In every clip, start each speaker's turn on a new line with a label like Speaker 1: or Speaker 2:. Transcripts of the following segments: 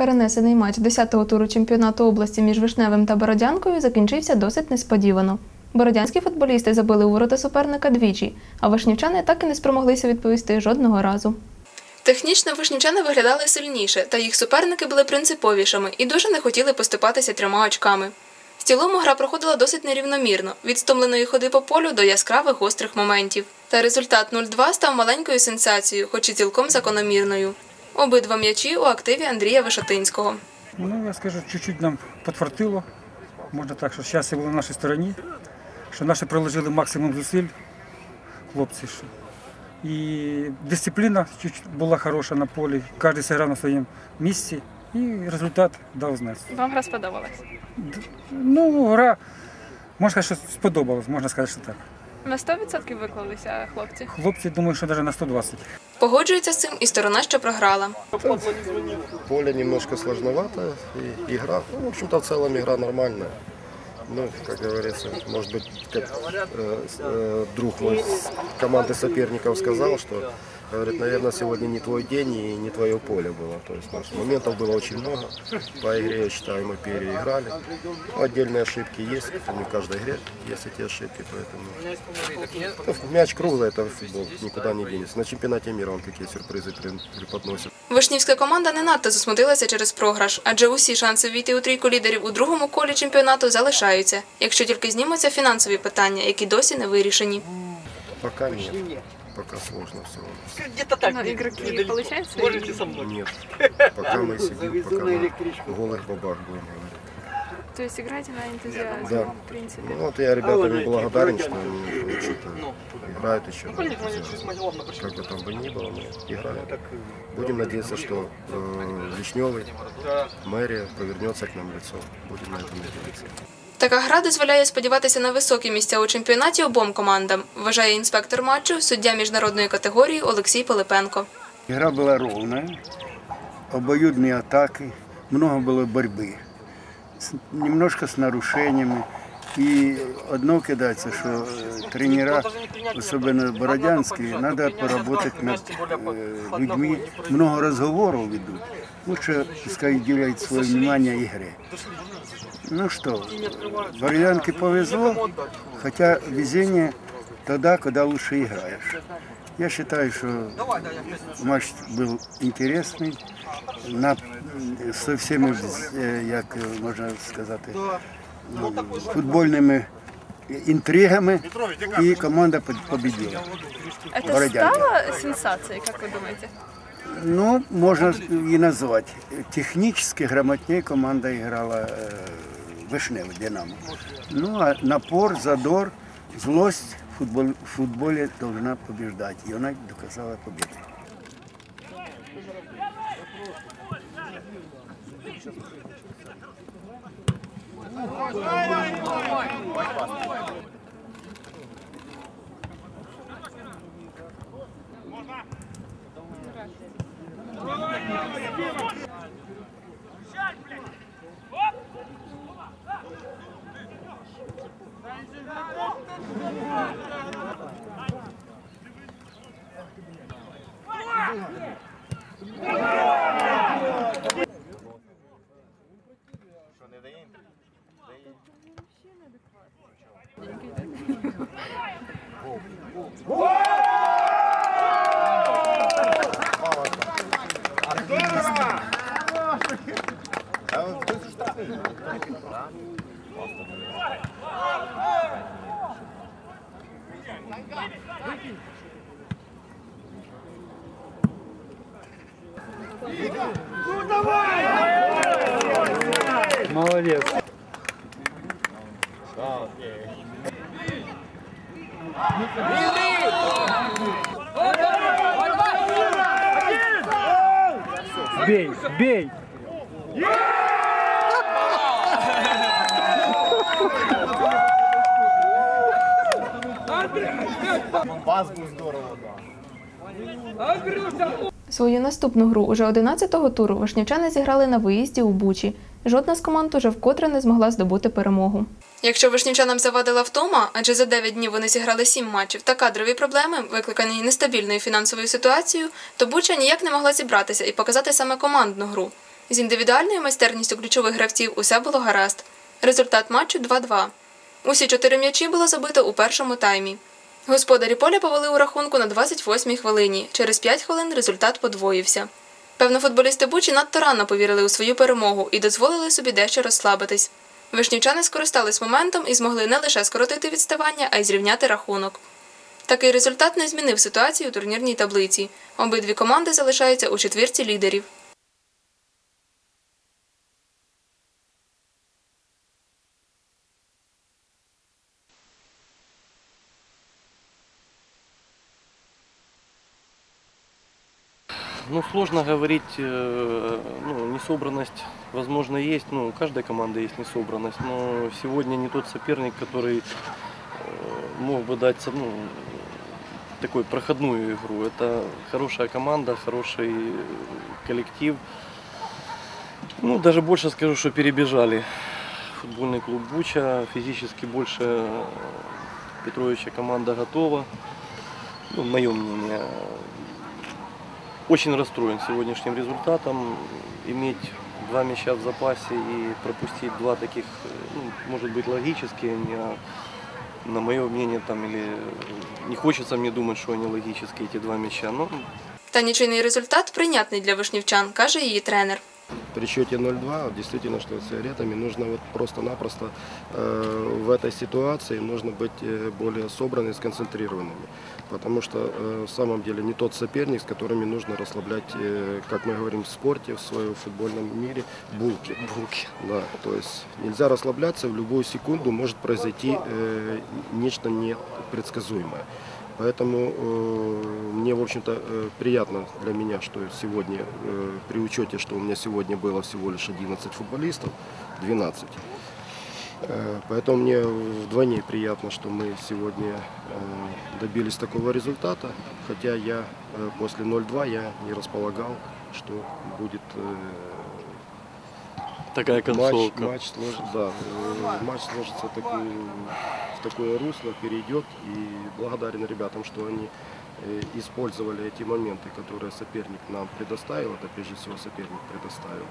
Speaker 1: Перенесений матч 10-го туру чемпіонату області між Вишневим та Бородянкою закінчився досить несподівано. Бородянські футболісти забили у ворота суперника двічі, а вишнівчани так і не спромоглися відповісти жодного разу. Технічно вишнівчани виглядали сильніше, та їх суперники були принциповішими і дуже не хотіли поступатися трьома очками. В цілому гра проходила досить нерівномірно, від стомленої ходи по полю до яскравих гострих моментів. Та результат 0-2 став маленькою сенсацією, хоч і цілком закономірною. Обидва м'ячі у активі Андрія Вишотинського.
Speaker 2: Ну, я скажу, чуть-чуть нам подфартило. Можна так, що щастя було на нашій стороні, що наші приложили максимум зусиль, хлопці. Що. І дисципліна чуть була хороша на полі, кожен зіграв на своєму місці, і результат дав знати.
Speaker 1: Вам гра сподобалась?
Speaker 2: Ну, гра, можна сказати, що сподобалась, можна сказати, що так.
Speaker 1: На 100% виклалися хлопці.
Speaker 2: Хлопці думаю, що навіть на 120.
Speaker 1: Погоджується з цим і сторона, що програла.
Speaker 3: Поле немножко сложновато, и игра, ну, в общем-то, в целом игра нормальная. Ну, как говорится, может быть, как э, с- э, друг мой с команды соперников сказал, что, говорит, наверное, сегодня не твой день и не твое поле было. То есть значит, моментов было очень много. По игре, я считаю, мы переиграли. Ну, отдельные ошибки есть, это не в каждой игре есть эти ошибки, поэтому... Ну, мяч круглый, это футбол, никуда не денется. На чемпионате мира он какие сюрпризы при- преподносит.
Speaker 1: Вишнівська команда не надто засмутилася через програш, адже усі шанси війти у трійку лідерів у другому колі чемпіонату залишаються, якщо тільки знімуться фінансові питання, які досі не вирішені.
Speaker 3: Пока нет. Пока сложно все.
Speaker 4: Где-то так.
Speaker 1: Но
Speaker 4: не-
Speaker 1: игроки,
Speaker 4: недалеко.
Speaker 1: получается,
Speaker 4: Можете со мной.
Speaker 3: Нет. Пока мы сидим, пока на голых бабах будем говорить.
Speaker 1: Тобто граєте на ентузіазмі,
Speaker 3: Да.
Speaker 1: в принципі.
Speaker 3: Ну вот я ребятам благодарен, что они что-то играют еще.
Speaker 4: Ну, конечно, они через Могиловна пришли.
Speaker 3: Как бы там бы ни было, но играют. Будем надеяться, что э, Вишневый, мэрия повернется к нам лицом. Будем на этом надеяться.
Speaker 1: Така гра дозволяє сподіватися на високі місця у чемпіонаті обом командам, вважає інспектор матчу, суддя міжнародної категорії Олексій Пилипенко.
Speaker 5: Игра была ровная, обоюдные атаки, много было борьбы. С- немножко с нарушениями. И одно кидается, что э, тренера, особенно бородянские, надо поработать над э, людьми. Много разговоров ведут. Лучше пускай уделяют свое внимание игре. Ну что, Бородянке повезло, хотя везение тогда, когда лучше играешь. Я считаю, что матч был интересний, на, со всіми, е, як е, можна сказати, ну, футбольними інтригами, і команда поб- победила.
Speaker 6: Это
Speaker 5: Бородянка.
Speaker 6: стало сенсацией, как вы думаете?
Speaker 5: Ну, можно и назвать. Технически грамотнее команда играла Вишневый Динамо. Ну, а напор, задор, злость в футбол- в футболі должна побеждать. І вона доказала Що,
Speaker 2: не дає інтерв'ю? Здорово! Ну давай! Молодец. Бей, бей! Пас был здорово, да.
Speaker 1: Андрюша, Свою наступну гру уже 11-го туру вишнівчани зіграли на виїзді у Бучі. Жодна з команд уже вкотре не змогла здобути перемогу. Якщо вишнівчанам завадила втома, адже за 9 днів вони зіграли 7 матчів та кадрові проблеми, викликані нестабільною фінансовою ситуацією, то Буча ніяк не могла зібратися і показати саме командну гру. З індивідуальною майстерністю ключових гравців усе було гаразд. Результат матчу 2-2. Усі чотири м'ячі було забито у першому таймі. Господарі поля повели у рахунку на 28-й хвилині. Через 5 хвилин результат подвоївся. Певно, футболісти Бучі надто рано повірили у свою перемогу і дозволили собі дещо розслабитись. Вишнівчани скористались моментом і змогли не лише скоротити відставання, а й зрівняти рахунок. Такий результат не змінив ситуацію у турнірній таблиці. Обидві команди залишаються у четвірці лідерів.
Speaker 4: Ну, сложно говорить, э, ну, несобранность, возможно, есть, ну, у каждой команды есть несобранность, но сегодня не тот соперник, который э, мог бы дать, ну, такой проходную игру. Это хорошая команда, хороший коллектив. Ну, даже больше скажу, что перебежали футбольный клуб Буча, физически больше э, Петровича команда готова. Ну, мое мнение. Очень расстроен сегодняшним результатом. Иметь два мяча в запасе и пропустить два таких, э, ну, может быть, логические, не, а на мое мнение, там, или э, не хочется мне думать, что они логические, эти два мяча. Но
Speaker 1: Та нічийний результат прийнятний для вишнівчан, каже її тренер.
Speaker 3: При счете 0-2 вот действительно, что с сигаретами нужно вот просто-напросто э, в этой ситуации нужно быть э, более собранными, сконцентрированными. Потому что э, в самом деле не тот соперник, с которыми нужно расслаблять, э, как мы говорим в спорте, в своем футбольном мире, булки. Булки. Да, то есть нельзя расслабляться, в любую секунду может произойти э, нечто непредсказуемое. Поэтому э, мне, в общем-то, э, приятно для меня, что сегодня, э, при учете, что у меня сегодня было всего лишь 11 футболистов, 12. Э, Поэтому мне вдвойне приятно, что мы сегодня э, добились такого результата. Хотя я э, после 0-2 я не располагал, что будет э,
Speaker 4: такая
Speaker 3: матч,
Speaker 4: концовка.
Speaker 3: матч, сложится, да, э, матч сложится в, такую, в такое русло, перейдет. И благодарен ребятам, что они э, использовали эти моменты, которые соперник нам предоставил. Это прежде всего соперник предоставил.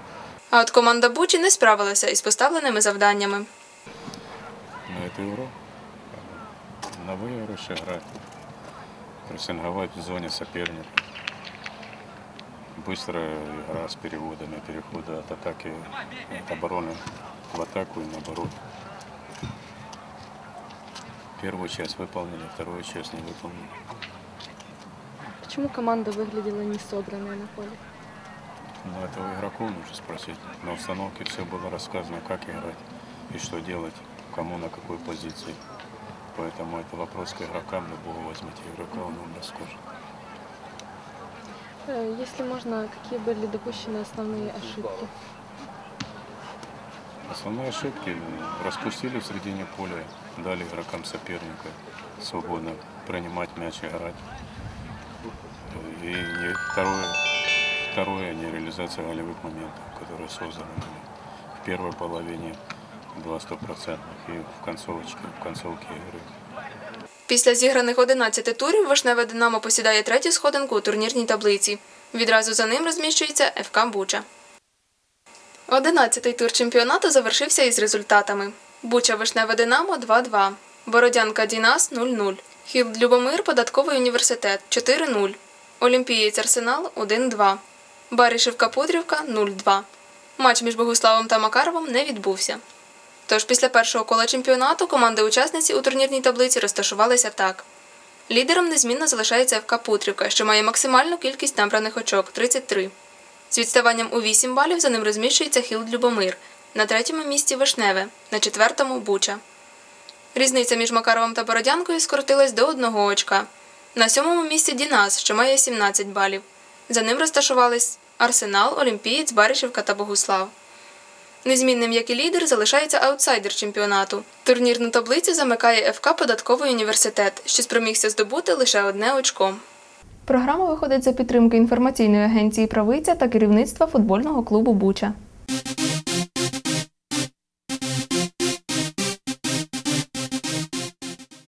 Speaker 1: А от команда Бучі не справилася із поставленими завданнями.
Speaker 7: На эту игру. На выигрыш играть. Прессинговать в зоне соперника. Быстрая игра с переводами, переходы от атаки, от обороны в атаку и наоборот. Первую часть выполнили, вторую часть не выполнили.
Speaker 6: Почему команда выглядела несобранной на поле?
Speaker 7: Но этого игроку нужно спросить. На установке все было рассказано, как играть и что делать, кому на какой позиции. Поэтому это вопрос к игрокам, любого возьмите игрока, он вам расскажет.
Speaker 6: Э, Если можно, какие были допущены основные ошибки?
Speaker 7: Основные ошибки распустили в середине поля, дали игрокам соперника свободно принимать мяч, играть. И не- второе, второе не реализация голевых моментов, которые созданы в первой половине два стопроцентных и в концовочке, в концовке игры.
Speaker 1: Після зіграних 11 турів Вишневе Динамо посідає третю сходинку у турнірній таблиці. Відразу за ним розміщується ФК Буча. Одинадцятий тур чемпіонату завершився із результатами: Буча Вишневе Динамо 2-2, Бородянка Дінас 0-0, Хілд Любомир Податковий університет 4-0, Олімпієць Арсенал 1-2, Баришівка Пудрівка 0-2. Матч між Богуславом та Макаровим не відбувся. Тож після першого кола чемпіонату команди-учасниці у турнірній таблиці розташувалися так. Лідером незмінно залишається ФК Путрівка, що має максимальну кількість набраних очок 33. З відставанням у 8 балів за ним розміщується Хілд Любомир, на третьому місці Вишневе, на четвертому Буча. Різниця між Макаровим та Бородянкою скоротилась до одного очка. На сьомому місці Дінас, що має 17 балів. За ним розташувались Арсенал, Олімпієць, Баришівка та Богуслав. Незмінним, як і лідер, залишається аутсайдер чемпіонату. Турнірну таблицю замикає ФК Податковий університет, що спромігся здобути лише одне очко. Програма виходить за підтримки інформаційної агенції Правиця та керівництва футбольного клубу Буча.